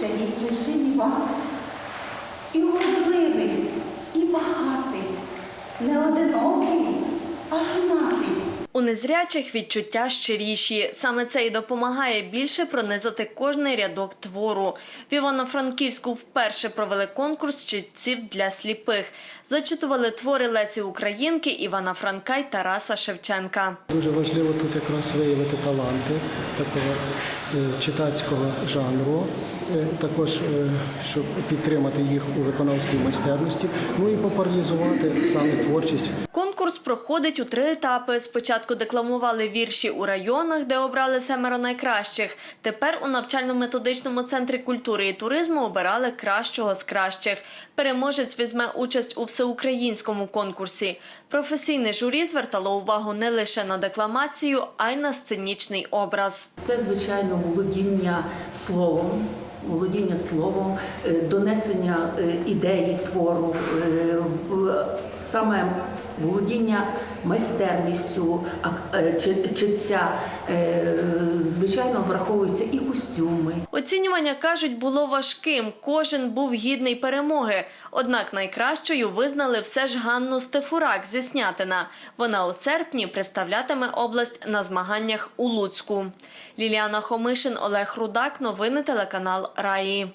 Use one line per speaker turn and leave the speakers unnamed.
це є той син Іван. І уродливий, і багатий, не одинокий, а жонатий.
У незрячих відчуття щиріші. Саме це й допомагає більше пронизати кожний рядок твору. В Івано-Франківську вперше провели конкурс читців для сліпих. Зачитували твори Лесі Українки, Івана Франка й Тараса Шевченка.
Дуже важливо тут якраз виявити таланти такого е, читацького жанру, е, також е, щоб підтримати їх у виконавській майстерності, ну і популяризувати саме творчість
Конкурс проходить у три етапи. Спочатку декламували вірші у районах, де обрали семеро найкращих. Тепер у навчально-методичному центрі культури і туризму обирали кращого з кращих. Переможець візьме участь у всеукраїнському конкурсі. Професійне журі звертало увагу не лише на декламацію, а й на сценічний образ.
Це, звичайно, володіння словом, володіння словом, е, донесення е, ідеї твору, е, саме володіння майстерністю е, читця. Е, Звичайно, враховуються і костюми,
Оцінювання кажуть було важким. Кожен був гідний перемоги. Однак найкращою визнали все ж Ганну Стефурак зі Снятина. Вона у серпні представлятиме область на змаганнях у Луцьку. Ліліана Хомишин, Олег Рудак. Новини телеканал Раї.